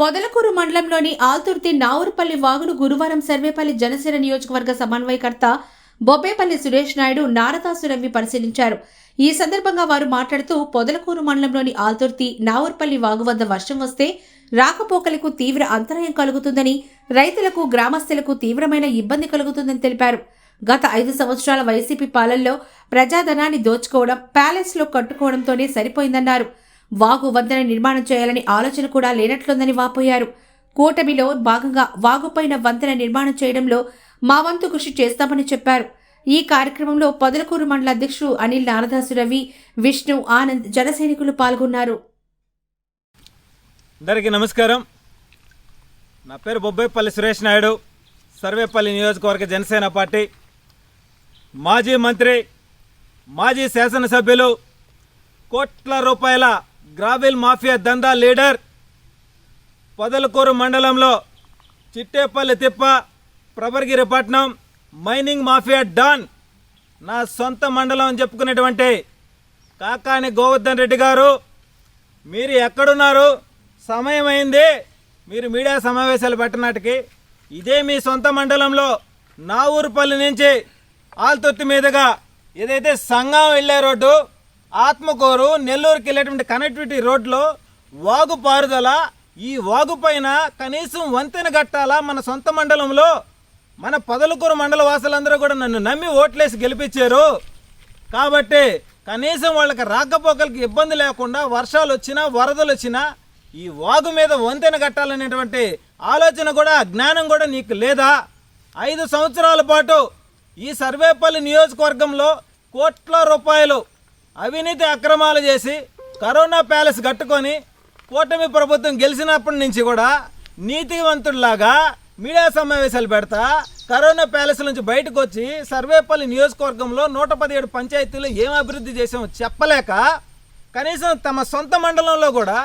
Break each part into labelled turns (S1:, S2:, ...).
S1: పొదలకూరు మండలంలోని ఆల్తుర్తి నావురుపల్లి వాగును గురువారం సర్వేపల్లి జనసేన నియోజకవర్గ సమన్వయకర్త బొబ్బేపల్లి సురేష్ నాయుడు నారదాసు రవి పరిశీలించారు. ఈ సందర్భంగా వారు మాట్లాడుతూ పొదలకూరు మండలంలోని ఆల్తుర్తి నావురుపల్లి వాగు వద్ద వర్షం వస్తే రాకపోకలకు తీవ్ర అంతరాయం కలుగుతుందని రైతులకు గ్రామస్తులకు తీవ్రమైన ఇబ్బంది కలుగుతుందని తెలిపారు. గత ఐదు సంవత్సరాల వైసీపీ పాలనలో ప్రజాధనాన్ని దోచుకోవడం ప్యాలెస్లో కట్టుకోవడంతోనే సరిపోయిందన్నారు. వాగు వంతెన నిర్మాణం చేయాలని ఆలోచన కూడా లేనట్లుందని వాపోయారు. కూటమిలో భాగంగా వాగుపైన వంతెన నిర్మాణం చేయడంలో మా వంతు కృషి చేస్తామని చెప్పారు. ఈ కార్యక్రమంలో పొదలకూరు మండల అధ్యక్షుడు అనిల్ నారదాసు రవి విష్ణు ఆనంద్ జనసైనికులు పాల్గొన్నారు.
S2: అందరికీ నమస్కారం. నా పేరు బొబ్బైపల్లి సురేష్ నాయుడు సర్వేపల్లి నియోజకవర్గ జనసేన పార్టీ. మాజీ మంత్రి మాజీ శాసనసభ్యులు కోట్ల రూపాయల గ్రావిల్ మాఫియా దందా లీడర్ పొదలకూరు మండలంలో చిట్టేపల్లి తిప్ప ప్రభర్గిరిపట్నం మైనింగ్ మాఫియా డాన్ నా సొంత మండలం అని చెప్పుకునేటువంటి కాకాని గోవర్ధన్ రెడ్డి గారు మీరు ఎక్కడున్నారు? సమయమైంది. మీరు మీడియా సమావేశాలు పెట్టనాటికి ఇదే మీ సొంత మండలంలో నా ఊరుపల్లి నుంచి ఆల్తొత్తి మీదుగా ఏదైతే సంఘం వెళ్ళే రోడ్డు ఆత్మకూరు నెల్లూరుకి వెళ్ళేటువంటి కనెక్టివిటీ రోడ్లో వాగు పారుదల ఈ వాగు పైన కనీసం వంతెన కట్టాలా మన సొంత మండలంలో? మన పదలకూరు మండల వాసులందరూ కూడా నన్ను నమ్మి ఓట్లేసి గెలిపించారు. కాబట్టి కనీసం వాళ్ళకి రాకపోకలకి ఇబ్బంది లేకుండా వర్షాలు వచ్చినా వరదలు వచ్చినా ఈ వాగు మీద వంతెన కట్టాలనేటువంటి ఆలోచన కూడా జ్ఞానం కూడా నీకు లేదా? ఐదు సంవత్సరాల పాటు ఈ సర్వేపల్లి నియోజకవర్గంలో కోట్ల రూపాయలు అవినీతి అక్రమాలు చేసి కరోనా ప్యాలెస్ కట్టుకొని కూటమి ప్రభుత్వం గెలిచినప్పటి నుంచి కూడా నీతివంతుడిలాగా మీడియా సమావేశాలు పెడతా కరోనా ప్యాలెస్ నుంచి బయటకు వచ్చి సర్వేపల్లి నియోజకవర్గంలో నూట పదిహేడు పంచాయతీలు ఏం అభివృద్ధి చేసామో చెప్పలేక కనీసం తమ సొంత మండలంలో కూడా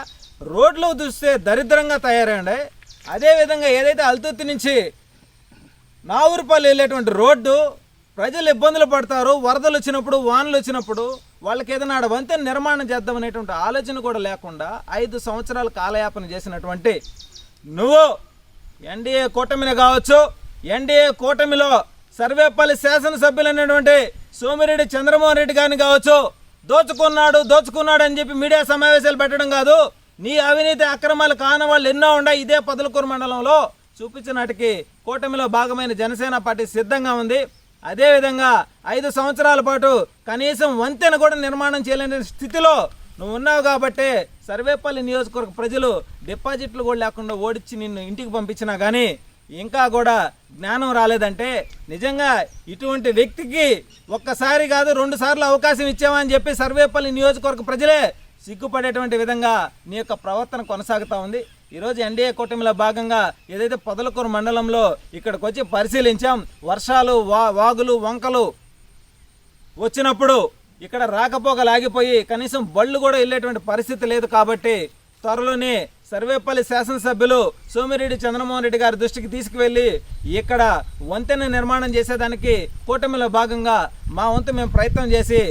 S2: రోడ్లు చూస్తే దరిద్రంగా తయారండి అదేవిధంగా ఏదైతే అల్తుత్తి నుంచి నావూరుపల్లి వెళ్ళేటువంటి రోడ్డు ప్రజలు ఇబ్బందులు పడతారు వరదలు వచ్చినప్పుడు వానలు వచ్చినప్పుడు వాళ్ళకి ఏదైనా ఆడ వంతెన నిర్మాణం చేద్దాం అనేటువంటి ఆలోచన కూడా లేకుండా ఐదు సంవత్సరాలు కాలయాపన చేసినటువంటి నువ్వు ఎన్డీఏ కూటమిని కావచ్చు ఎన్డీఏ కూటమిలో సర్వేపల్లి శాసనసభ్యులైనటువంటి సోమిరెడ్డి చంద్రమోహన్ రెడ్డి గారిని కావచ్చు దోచుకున్నాడు దోచుకున్నాడు అని చెప్పి మీడియా సమావేశాలు పెట్టడం కాదు నీ అవినీతి అక్రమాలు కాని వాళ్ళు ఎన్నో ఉన్నాయి ఇదే పదలకూరు మండలంలో చూపించినటికి కూటమిలో భాగమైన జనసేన పార్టీ సిద్ధంగా ఉంది. అదేవిధంగా ఐదు సంవత్సరాల పాటు కనీసం వంతెన కూడా నిర్మాణం చేయలేని స్థితిలో నువ్వు ఉన్నావు కాబట్టి సర్వేపల్లి నియోజకవర్గ ప్రజలు డిపాజిట్లు కూడా లేకుండా ఓడించి నిన్ను ఇంటికి పంపించినా కానీ ఇంకా కూడా జ్ఞానం రాలేదంటే నిజంగా ఇటువంటి వ్యక్తికి ఒక్కసారి కాదు రెండు సార్లు అవకాశం ఇచ్చామని చెప్పి సర్వేపల్లి నియోజకవర్గ ప్రజలే సిగ్గుపడేటువంటి విధంగా నీ యొక్క ప్రవర్తన కొనసాగుతూ ఉంది. ఈరోజు ఎన్డీఏ కూటమిలో భాగంగా ఏదైతే పొదలకూరు మండలంలో ఇక్కడికి వచ్చి పరిశీలించాం వర్షాలు వా వాగులు వంకలు వచ్చినప్పుడు ఇక్కడ రాకపోక లాగిపోయి కనీసం బళ్ళు కూడా వెళ్ళేటువంటి పరిస్థితి లేదు కాబట్టి త్వరలోనే సర్వేపల్లి శాసనసభ్యులు సోమిరెడ్డి చంద్రమోహన్ రెడ్డి గారి దృష్టికి తీసుకువెళ్ళి ఇక్కడ వంతెన నిర్మాణం చేసేదానికి కూటమిలో భాగంగా మా వంతు మేము ప్రయత్నం చేసి